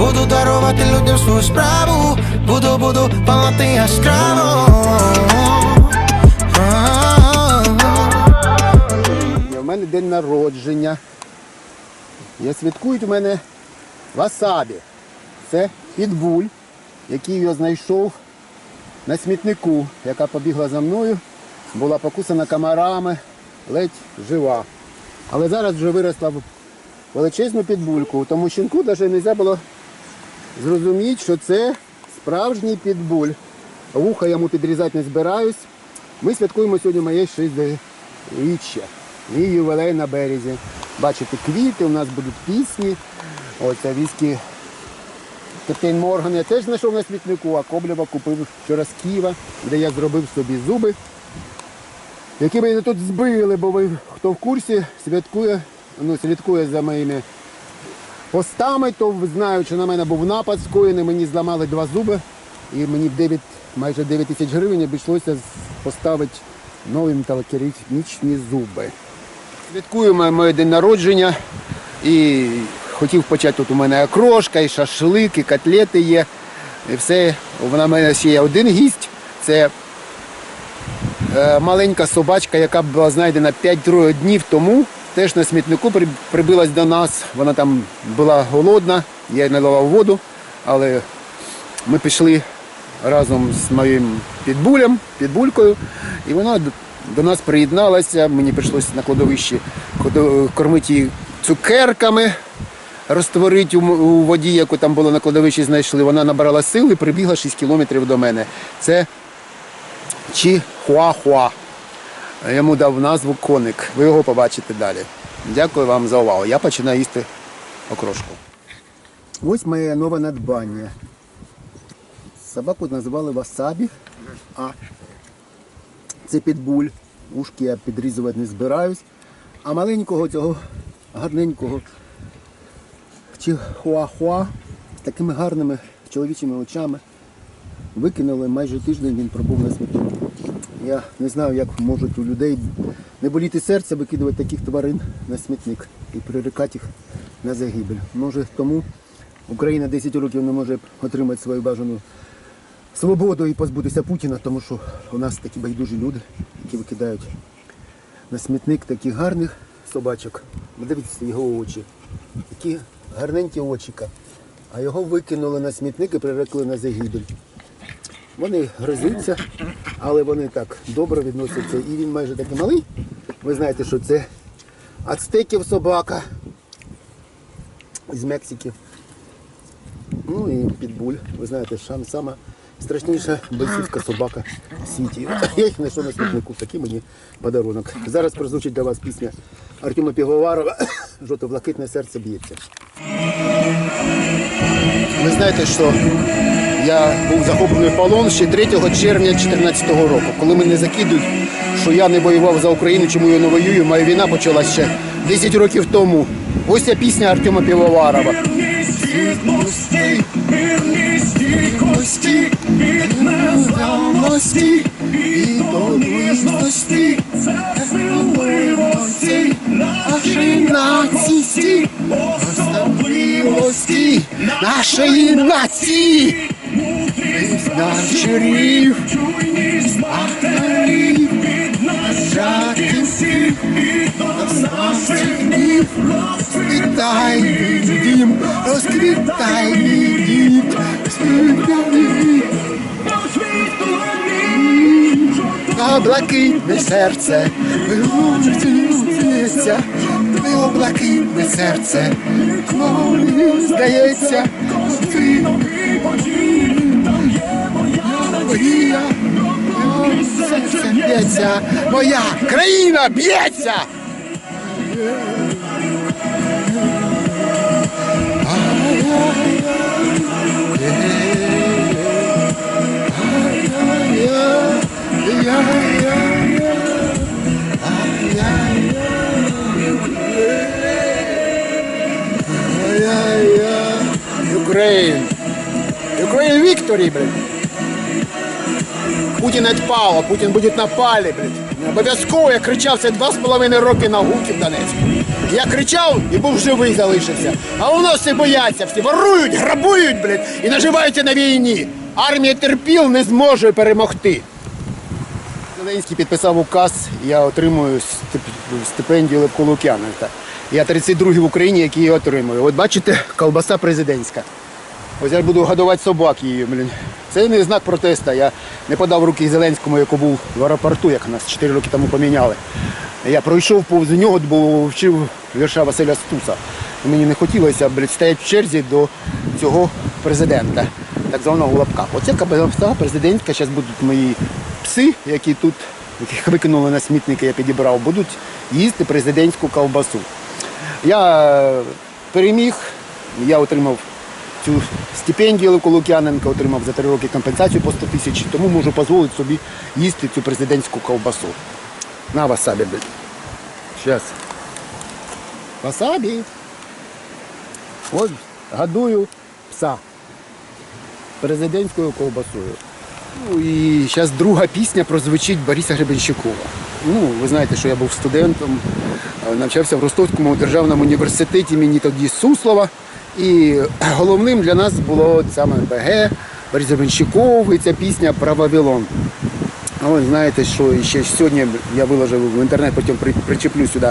Буду дарувати людям свою справу, буду, буду палати яскраво. У мене день народження. Я святкують у мене васабі. Це підбуль, який я знайшов на смітнику, яка побігла за мною, була покусана комарами, ледь жива. Але зараз вже виросла величезну підбульку. Тому щенку навіть не можна було зрозуміти, що це справжній підбуль. Вуха йому підрізати не збираюсь. Ми святкуємо сьогодні моє 60-річчя. Мій ювілей на березі. Бачите, квіти, у нас будуть пісні. Оце віскі Капітан Морган я теж знайшов на смітнику, а Коблєва купив вчора з Києва, де я зробив собі зуби, які мене тут збили, бо ви, хто в курсі, святкує, ну, слідкує за моїми постами, то знають, що на мене був напад скоєний, мені зламали два зуби, і мені в 9, майже 9 тисяч гривень обійшлося поставити нові металокерамічні зуби. Святкуємо моє день народження і хотів почати тут у мене окрошка, і шашлик, і котлети є. І все. Вона в мене ще є один гість. Це е, маленька собачка, яка була знайдена 5 днів тому. Теж на смітнику при- прибилась до нас. Вона там була голодна, я їй наливав воду, але ми пішли разом з моїм підбулем, підбулькою, і вона до нас приєдналася. Мені прийшлося на кладовищі кормити її цукерками, розтворити у, воді, яку там було на кладовищі, знайшли. Вона набрала сил і прибігла 6 кілометрів до мене. Це Чихуахуа. Йому дав назву коник. Ви його побачите далі. Дякую вам за увагу. Я починаю їсти окрошку. Ось моє нове надбання. Собаку назвали Васабі, а це підбуль. Ушки я підрізувати не збираюсь. А маленького цього гарненького чихуахуа з такими гарними чоловічими очами викинули майже тиждень він пробув на сміту. Я не знаю, як можуть у людей не боліти серце викидувати таких тварин на смітник і пририкати їх на загибель. Може тому Україна 10 років не може отримати свою бажану свободу і позбутися Путіна, тому що у нас такі байдужі люди, які викидають на смітник таких гарних собачок. Дивіться його очі. Такі гарненькі очіка. А його викинули на смітник і прирекли на загибель. Вони гризуться, але вони так добре відносяться. І він майже такий малий. Ви знаєте, що це ацтеків собака з Мексики. Ну і підбуль. Ви знаєте, шам сама страшніша бойцівська собака в світі. Я їх знайшов на смітнику, такий мені подарунок. Зараз прозвучить для вас пісня Артема Півоварова Жовто-блакитне серце б'ється. Ви знаєте, що я був захоплений в полон ще 3 червня 2014 року, коли мене закидують, що я не воював за Україну, чому я не воюю. Моя війна почалася ще 10 років тому. Ось ця пісня Артема Півоварова. Особливості нашої нації, значарів, авторів, нащадків всіх, розквітів, розквітай мій дім, розквітай мій дім, розквітай мій дім. а блакитне серце, вилучується, мило блакитне серце, здається, ти моя, серце б'ється, моя країна б'ється. Ukraine. Ukraine victory, блядь. Путін відпало, Путін буде на палі, блядь. Обов'язково я кричав це два з половиною роки на гуки в Донецьку. Я кричав і був живий залишився. А у нас всі бояться, всі ворують, грабують, блядь, і наживаються на війні. Армія терпіл не зможе перемогти. Зеленський підписав указ, я отримую стипендію Левко Лук'яненка. Я 32-й в Україні, який її отримую. От бачите, колбаса президентська. Ось я буду годувати собак її, блін. Це не знак протесту. Я не подав руки Зеленському, як був в аеропорту, як нас 4 роки тому поміняли. Я пройшов повз нього, бо вчив вірша Василя Стуса. Мені не хотілося блядь, стояти в черзі до цього президента, так званого в лапках. Оця колбаса президентська, зараз будуть мої пси, які тут, яких викинули на смітники, я підібрав, будуть їсти президентську ковбасу. Я е, переміг, я отримав цю стипендію Левко Лук'яненка, отримав за три роки компенсацію по 100 тисяч, тому можу дозволити собі їсти цю президентську ковбасу. На васабі, блядь. Щас. Васабі. Ось годую пса. Президентською ковбасою. Ну і зараз друга пісня прозвучить Бориса Гребенщикова. Ну, ви знаєте, що я був студентом, навчався в Ростовському державному університеті імені тоді Суслова. І головним для нас було саме БГ, Борис і ця пісня про Вавилон. Ви знаєте, що ще сьогодні я виложив в інтернет, потім причеплю сюди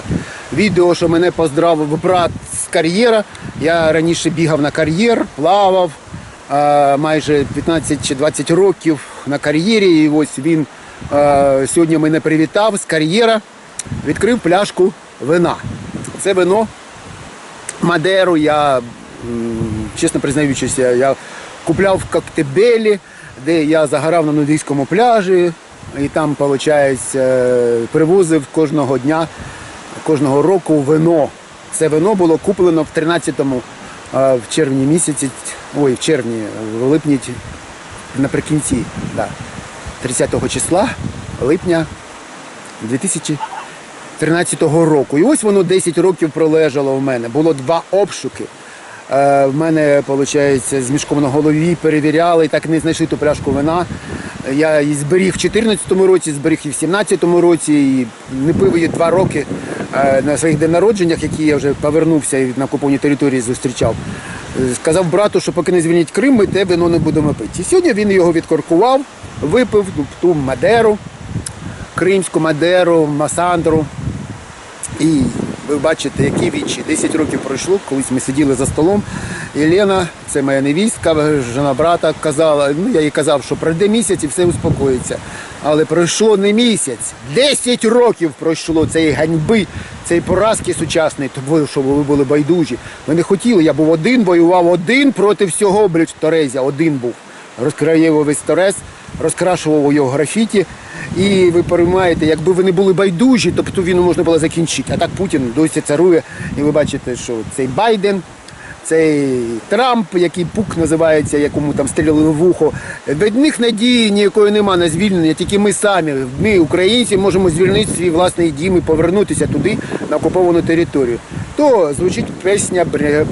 відео, що мене поздравив брат з кар'єра. Я раніше бігав на кар'єр, плавав майже 15 чи 20 років на кар'єрі. І ось він сьогодні мене привітав з кар'єра, відкрив пляшку вина. Це вино Мадеру я, чесно признаючись, я- купляв в Коктебелі, де я загорав на нудийському пляжі, і там, виходить, привозив кожного дня, кожного року вино. Це вино було куплено в 13-му, в червні місяці, ой, в червні, в липні, наприкінці, да, 30 числа липня 2013 року. І ось воно 10 років пролежало в мене. Було два обшуки. Е, в мене, виходить, з мішком на голові перевіряли так не знайшли ту пляшку вина. Я її зберіг в 2014 році, зберіг і в 2017 році, і не пив її два роки е, на своїх день народженнях, які я вже повернувся і на окупованій території зустрічав. Сказав брату, що поки не звільнять Крим, ми те вино не будемо пити. І сьогодні він його відкоркував, випив ту Мадеру, Кримську Мадеру, Масандру. І ви бачите, які вічі. 10 років пройшло, колись ми сиділи за столом. І це моя невістка, жена брата, казала, ну я їй казав, що пройде місяць і все успокоїться. Але пройшло не місяць, 10 років пройшло цієї ганьби, цієї поразки сучасної, тому що ви були байдужі. Ви не хотіли, я був один, воював один проти всього, блядь, Торезя, один був. Розкраєвав весь Торез, розкрашував його графіті. І ви переймаєте, якби ви не були байдужі, то ту війну можна було закінчити. А так Путін досі царує. І ви бачите, що цей Байден, цей Трамп, який пук називається, якому там стріляли в вухо. Від них надії ніякої нема на звільнення, тільки ми самі, ми, українці, можемо звільнити свій власний дім і повернутися туди, на окуповану територію. То звучить пісня Бре-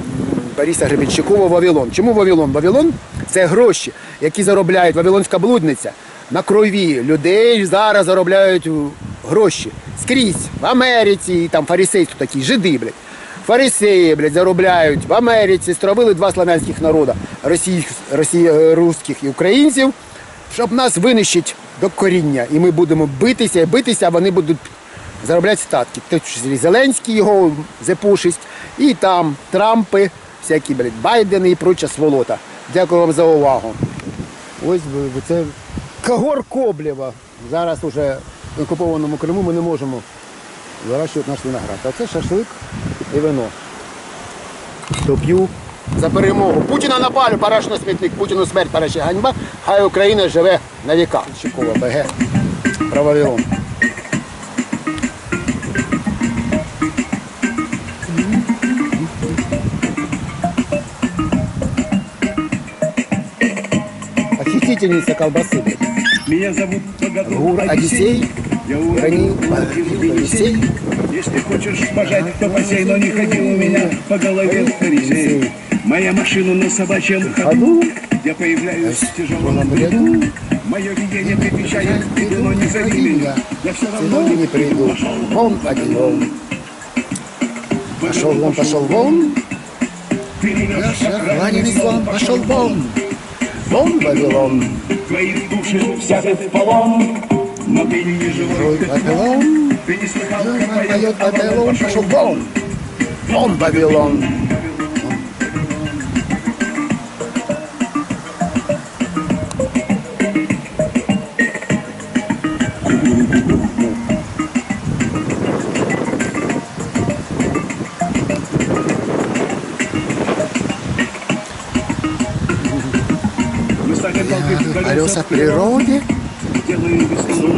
Бориса Гребенщикова Вавилон. Чому Вавилон? Вавилон це гроші, які заробляють Вавилонська блудниця на крові людей зараз заробляють гроші скрізь в Америці, і там фарисейство такі, жиди, блядь. Фарисеї, блядь, заробляють в Америці, стравили два славянських народа, російських, росі, русських і українців, щоб нас винищити до коріння. І ми будемо битися і битися, а вони будуть заробляти статки. Зеленський його запушить, і там Трампи, всякі, блядь, Байдени і проча сволота. Дякую вам за увагу. Ось це Кагор Коблєва. Зараз уже в окупованому Криму ми не можемо вирощувати наш виноград. А це шашлик і вино. То п'ю за перемогу. Путіна на палю, параш на смітник, Путіну смерть, параші ганьба. Хай Україна живе на віка. Чекова БГ. Правовіром. Похитительница колбасы. Меня зовут Богодур Гур Одиссей. Я уронил Одиссей. Если хочешь пожать, то посей, но не ходи у меня по голове фарисей. Моя машина на собачьем ходу, я появляюсь в тяжелом бреду. Мое видение предвещает беду, но не зови меня. Я все равно не приду. Вон один вон. Пошел вон, пошел вон. Раненый слон пошел вон. Вон Вавилон. Твои души взяты в полон, но ты не живой. Вавилон. Ты не слыхал, как Поет Вавилон. Пошел вон. Вон Вавилон. Природе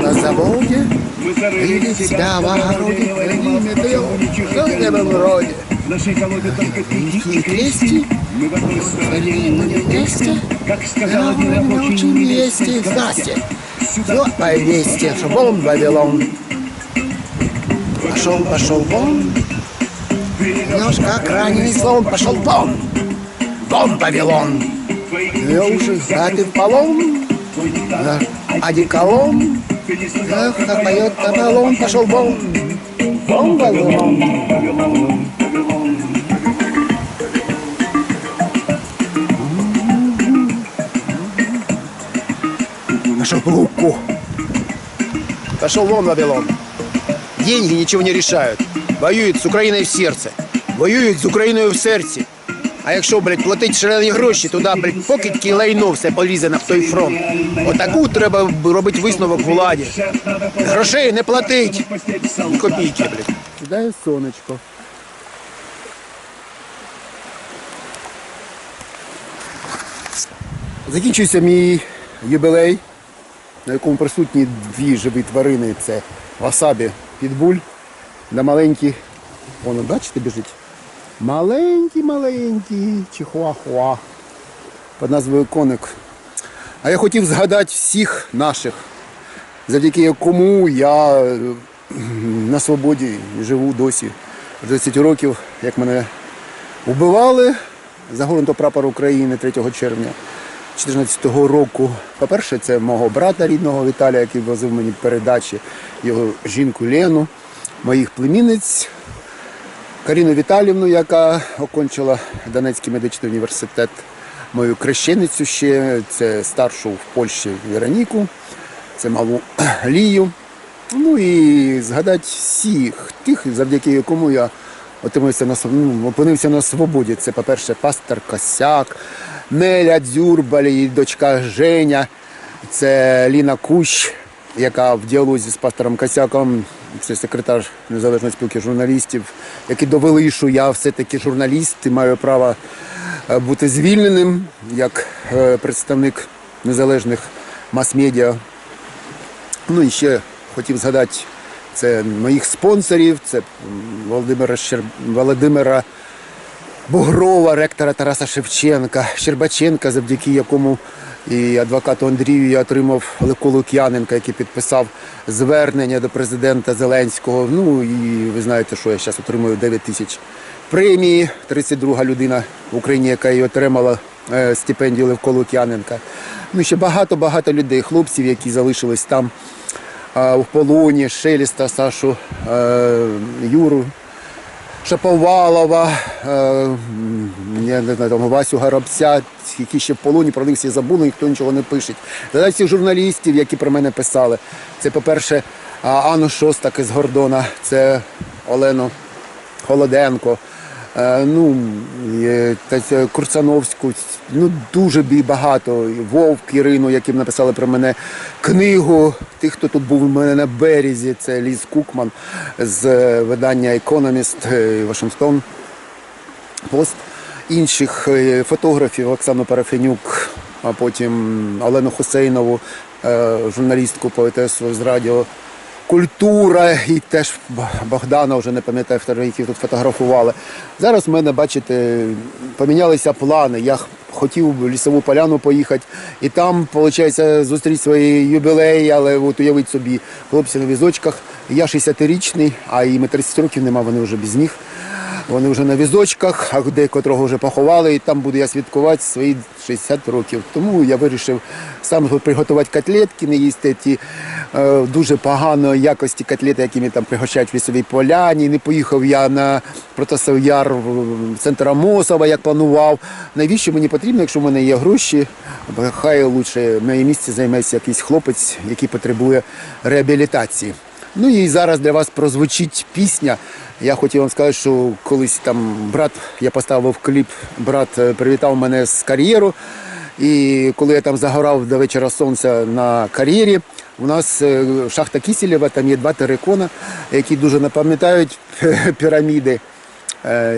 на заводе. Или себя в огороде, храним и пьем, ничего в небом роде. Нашей колоде только в одной стороне, мы не вместе. как сказала не мне очень вместе. Здрасте. Все повесьте, вон Вавилон. Пошел, пошел вон. Нож, как раненый слон, пошел вон. Вон Вавилон. Я уже сзади в полон. Да, Одеколон. Эх, как поет Табалон, пошел вон. Вон Вавилон. Пошел по руку. Пошел вон, Вавилон. Деньги ничего не решают. Воюють з Україною в серце. Воюють з Україною в серці. А якщо, блядь, платить шалені гроші, туди, блядь, покидьки і лайно все полізе на той фронт. Отаку треба робити висновок владі. Грошей не платить. Копійки, блядь. Сідає сонечко. Закінчується мій юбілей, на якому присутні дві живі тварини. Це васабі підбуль да маленький. Воно, бачите, біжить? Маленький, маленький чихуахуа під назвою коник. А я хотів згадати всіх наших, завдяки кому я на свободі живу досі. 10 років, як мене вбивали загорнуто прапор України 3 червня 2014 року. По-перше, це мого брата рідного Віталія, який возив мені передачі, його жінку Лену, моїх племінниць, Каріну Віталівну, яка окончила Донецький медичний університет, мою крещеницю ще, це старшу в Польщі Вероніку, це малу Лію. Ну і згадати всіх тих, завдяки кому я отримався на ну, опинився на свободі. Це, по-перше, пастор Косяк, Неля Дзюрбаль, її дочка Женя, це Ліна Кущ, яка в діалозі з пастором Косяком, це секретар Незалежної спілки журналістів, які довели, що я все-таки журналіст і маю право е, бути звільненим як е, представник незалежних мас-медіа. Ну і ще хотів згадати це моїх спонсорів, це Володимира, Щер... Володимира Бугрова, ректора Тараса Шевченка, Щербаченка, завдяки якому і адвокату Андрію я отримав Левко Лук'яненка, який підписав звернення до президента Зеленського. Ну і ви знаєте, що я зараз отримую 9 тисяч премії. 32 людина в Україні, яка її отримала е, стипендію Левко Лук'яненка. Ну ще багато-багато людей, хлопців, які залишились там в полоні, Шеліста, Сашу, е, Юру. Шаповалова, е, я не знаю, там, Васю Горобця, які ще в полоні, про них всі забули, ніхто нічого не пише. Задать всіх журналістів, які про мене писали. Це, по-перше, Анну Шостак із Гордона, це Олену Холоденко, е, ну, е, Курсановську, ну дуже багато. Вовк, Ірину, яким написали про мене книгу. Тих, хто тут був у мене на березі, це Ліз Кукман з е, видання Economist е, Вашингтон пост інших е, фотографів Оксану Парафенюк, а потім Олену Хусейнову, е, журналістку поетесу з радіо. Культура і теж Богдана, вже не пам'ятаю, яких тут фотографували. Зараз в мене, бачите, помінялися плани. Я хотів в лісову поляну поїхати, і там, виходить, зустріти свої юбілеї, але от уявіть собі, хлопці на візочках. Я 60-річний, а і 30 років нема, вони вже без них. Вони вже на візочках, а декотрого вже поховали, і там буду я святкувати свої 60 років. Тому я вирішив сам приготувати котлетки, не їсти ті е, дуже поганої якості котлети, якими там пригощають в лісовій поляні. Не поїхав я на Протасов Яр в центр Амосова, як планував. Навіщо мені потрібно, якщо в мене є гроші? Хай лучше моє місце займеться якийсь хлопець, який потребує реабілітації. Ну і зараз для вас прозвучить пісня. Я хотів вам сказати, що колись там брат, я поставив кліп, брат е, привітав мене з кар'єру. І коли я там загорав до вечора сонця на кар'єрі, у нас е, шахта Кісілєва, там є два терикона, які дуже напам'ятають піраміди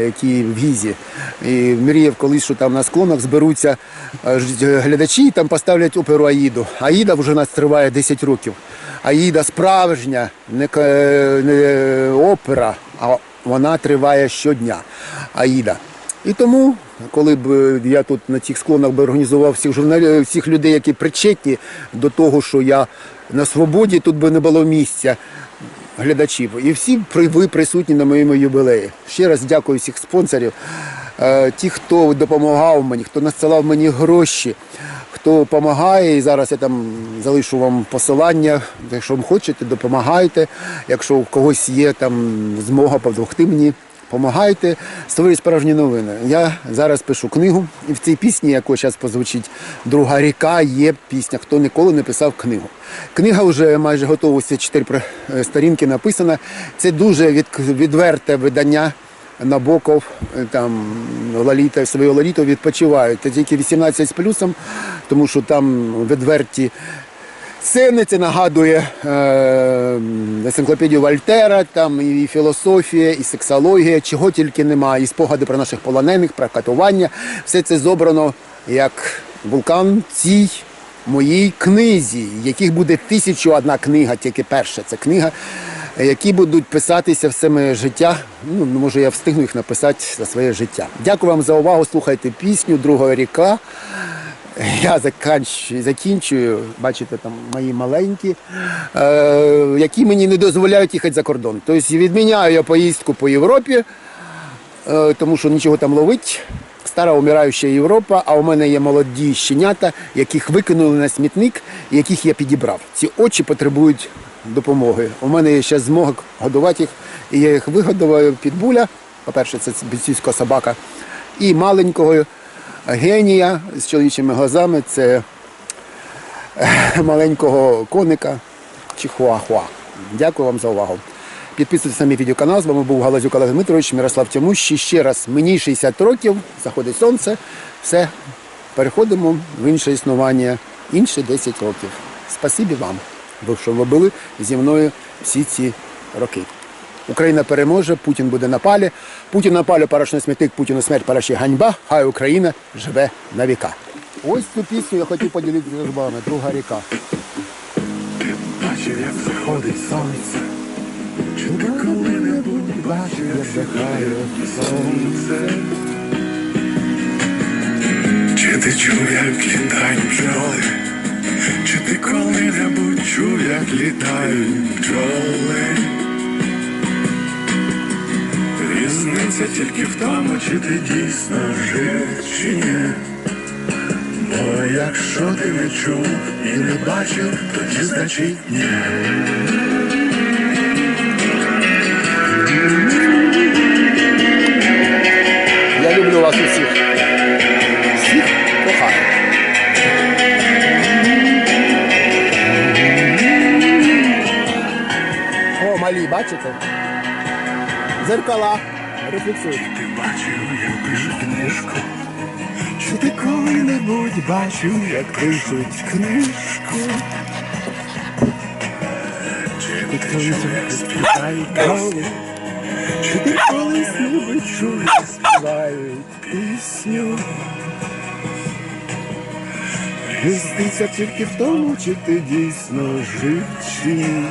які в Гізі. І мріяв колись, що там на склонах зберуться е, глядачі і там поставлять оперу Аїду. Аїда вже нас триває 10 років. Аїда справжня, не, не опера, а вона триває щодня. Аїда. І тому, коли б е, я тут на цих склонах би організував всіх журналі... всіх людей, які причетні до того, що я на свободі, тут би не було місця глядачів. І всі ви присутні на моєму юбілеї. Ще раз дякую всіх спонсорів, е, ті, хто допомагав мені, хто надсилав мені гроші, хто допомагає. І зараз я там залишу вам посилання. Якщо вам хочете, допомагайте. Якщо у когось є там змога допомогти мені. Помагайте, створюють справжні новини. Я зараз пишу книгу, і в цій пісні, яку зараз позвучить Друга ріка, є пісня Хто ніколи не писав книгу. Книга вже майже готова, всі чотири е, сторінки написана. Це дуже від, відверте видання. Набоков, е, там Лоліта, свою Лоліту відпочивають. Це тільки 18 з плюсом, тому що там відверті сцени, це нагадує е, енциклопедію Вольтера, там і філософія, і сексологія, чого тільки немає, і спогади про наших полонених, про катування. Все це зобрано як вулкан цій моїй книзі, яких буде тисячу одна книга, тільки перша це книга, які будуть писатися все моє життя. Ну, може, я встигну їх написати за своє життя. Дякую вам за увагу. Слухайте пісню Друга ріка. Я закінчую, бачите, там мої маленькі, е, які мені не дозволяють їхати за кордон. Тобто відміняю я поїздку по Європі, е, тому що нічого там ловить. Стара умираюча Європа, а у мене є молоді щенята, яких викинули на смітник, яких я підібрав. Ці очі потребують допомоги. У мене є ще змога годувати їх, і я їх вигодував підбуля. По-перше, це бійцівська собака, і маленького генія з чоловічими глазами це е, маленького коника Чихуахуа. Дякую вам за увагу. Підписуйтесь на мій відеоканал. З вами був Галазюк Олег Дмитрович, Мирослав Тямущий. Ще раз, мені 60 років, заходить сонце. Все, переходимо в інше існування, інше 10 років. Спасибі вам, що ви були зі мною всі ці роки. Україна переможе, Путін буде на палі. Путін на палі, парашний смітник, Путіну смерть, параші ганьба, хай Україна живе на віка. Ось цю пісню я хотів поділитися з вами. Друга ріка. Бачив, як заходить сонце. Чи ти коли-небудь бачив, як зихає сонце? Чи ти чув, як літають бджоли? Чи ти коли-небудь чув, як літають бджоли? Різниця тільки в тому, чи ти дійсно жив, чи ні. Бо якщо ти не чув і не бачив, тоді значить ні. Я люблю вас усіх. Всіх кохаю. О, малі, бачите? Зеркала. Рефлексуй. Ти бачив, як пишуть книжку. Чи ти коли-небудь бачив, як пишуть книжку? Чи ти чув, як Співають коли? Чи ти колись-небудь чув, як співають пісню? Різниця тільки в тому, чи ти дійсно жив чи ні.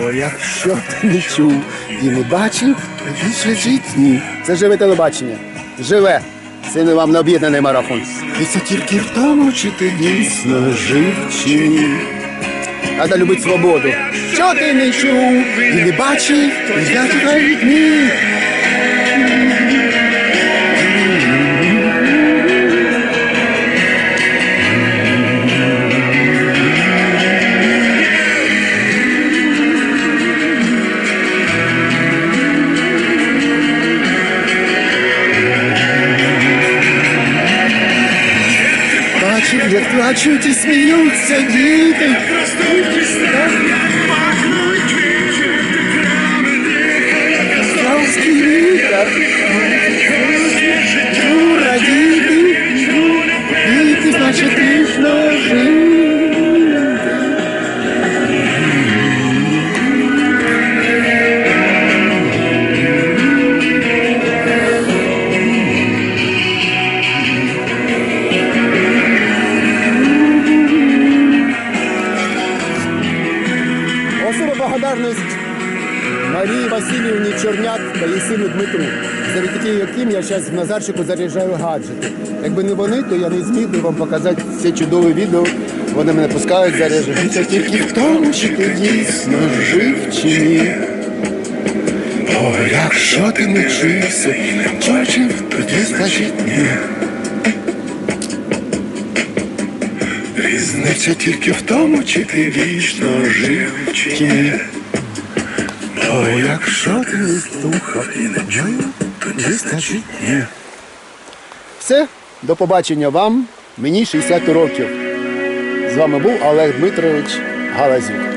Бо якщо ти не чув і не бачив, то більше жить ні. Це живе телебачення. Живе. Це не вам не об'єднаний марафон. це тільки в тому, чи ти дійсно жив чи ні. Треба любити свободу. Що ти не чув і не бачив, то я тебе ні. Бачив, як плачуть і сміються діти. Австралський вітер. Життю радіти. Діти, значить, Марії Васильівні Чорняк та її сину Дмитру, завдяки яким я зараз в Назарчику заряджаю гаджети. Якби не вони, то я не зміг би вам показати це чудове відео. Вони мене пускають, заряджають. Це тільки в тому, чи ти дійсно жив чи ні. О, якщо ти не вчився і не бачив, тоді значить ні. Різниця тільки в тому, чи ти вічно жив чи ні. О, якщо ти слухав і не чув, тоді значить ні. Все, до побачення вам. Мені 60 років. З вами був Олег Дмитрович Галазюк.